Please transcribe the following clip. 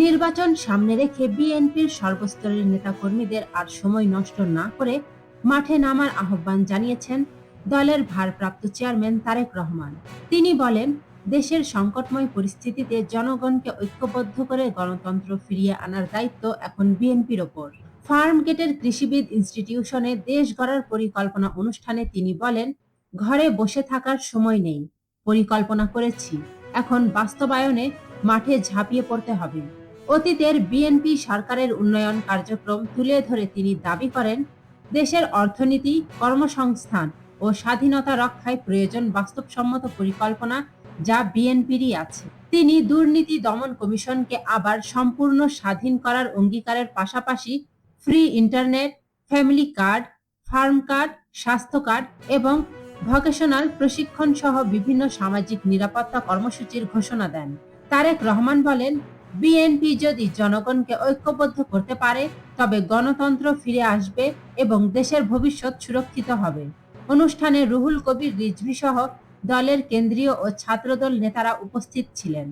নির্বাচন সামনে রেখে বিএনপির সর্বস্তরের নেতাকর্মীদের আর সময় নষ্ট না করে মাঠে নামার আহ্বান জানিয়েছেন দলের ভারপ্রাপ্ত চেয়ারম্যান তারেক রহমান। তিনি বলেন, দেশের সংকটময় পরিস্থিতিতে জনগণকে ঐক্যবদ্ধ করে গণতন্ত্র ফিরিয়ে আনার দায়িত্ব এখন বিএনপির ওপর। ফার্ম গেটের কৃষিবিদ ইনস্টিটিউশনে দেশ গড়ার পরিকল্পনা অনুষ্ঠানে তিনি বলেন, ঘরে বসে থাকার সময় নেই, পরিকল্পনা করেছি। এখন বাস্তবায়নে মাঠে ঝাঁপিয়ে পড়তে হবে। অতীতের বিএনপি সরকারের উন্নয়ন কার্যক্রম তুলে ধরে তিনি দাবি করেন, দেশের অর্থনীতি, কর্মসংস্থান ও স্বাধীনতা রক্ষায় প্রয়োজন বাস্তবসম্মত পরিকল্পনা যা বিএনপিরই আছে। তিনি দুর্নীতি দমন কমিশনকে আবার সম্পূর্ণ স্বাধীন করার অঙ্গীকারের পাশাপাশি free internet, family card, farm card, স্বাস্থ্য কার্ড এবং ভকেশনাল প্রশিক্ষণ সহ বিভিন্ন সামাজিক নিরাপত্তা কর্মসূচির ঘোষণা দেন। তারেক রহমান বলেন বিএনপি যদি জনগণকে ঐক্যবদ্ধ করতে পারে, তবে গণতন্ত্র ফিরে আসবে এবং দেশের ভবিষ্যৎ সুরক্ষিত হবে। অনুষ্ঠানে রুহুল কবির রিজভি সহ দলের কেন্দ্রীয় ও ছাত্রদল নেতারা উপস্থিত ছিলেন।